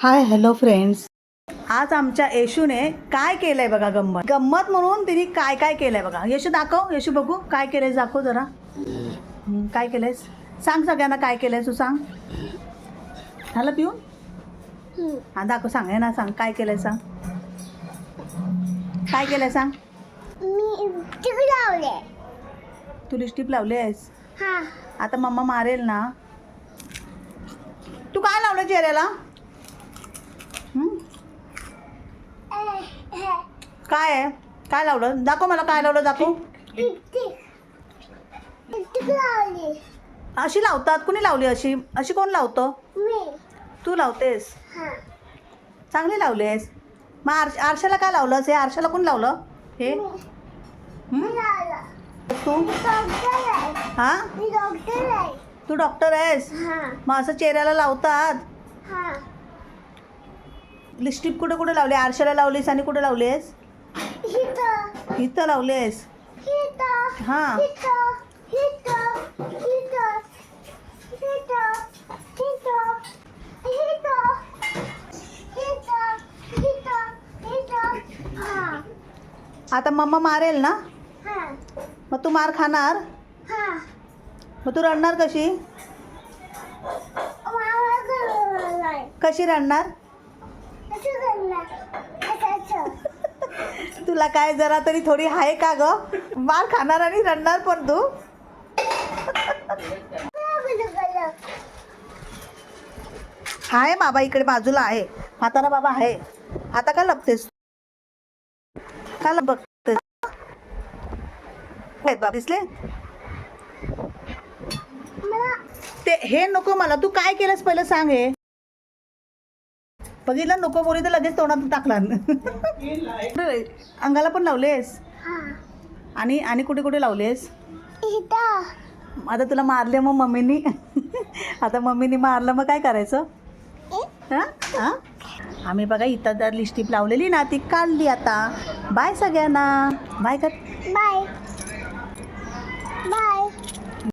Hi hello friends आज आमच्या येशूने काय केलंय बघा गंमत? गंमत म्हणून तिने काय काय केलंय बघा. येशू दाखव येशू बघू. काय केलंय दाखव जरा. हं, काय केलंयस? सांग सगळ्यांना काय केलंय तू सांग. झालं पिऊन? हा दाखव सांग. हे ना सांग. काय केलंय सांग. काय केलंय सांग? मी लावले. तू लिस्टिप लावली आहेस हा. आता मम्मा मारेल ना. तू काय लावलं चेहऱ्याला? काय आहे? काय लावलं? दाखव मला काय लावलं दाखव. अशी लावतात? कुणी लावली अशी? अशी कोण लावतं? तू लावतेस? चांगली लावलीस. मग आरश आरशाला काय लावलंस? हे आरशाला कोण लावलं? हे? हं? तू? हा? तू डॉक्टर आहेस? मग असं चेहऱ्याला लावतात? हा. लिपस्टिक कुठं कुठं लावली? आरशाला लावलीस आणि कुठं लावलीस? इथं. लावलीस? हां. आता मम्मा मारेल ना? मग तू मार खाणार? मग तू रडणार कशी? कशी रडणार? तुला काय जरा तरी थोडी आहे का ग? मार खाणार आणि रडणार पण तू. आहे बाबा इकडे बाजूला आहे. म्हातारा बाबा आहे. आता का लपतेस? का लप बघतेस आहेत बाबा दिसले? ते हे नको मला. तू काय केलंस? पहिलं सांग हे. बघितलं नको बोली तर लगेच तोंडात टाकला अंगाला पण लावलेस? हा. आणि आणि कुठे कुठे लावलेस? आता तुला मारले मग मम्मीनी. आता मम्मीनी मारलं मग काय करायचं? हां? हां? आम्ही बघा इथं तर लिस्टिप लावलेली ना ती काढली आता. बाय सगळ्यांना. बाय कर. बाय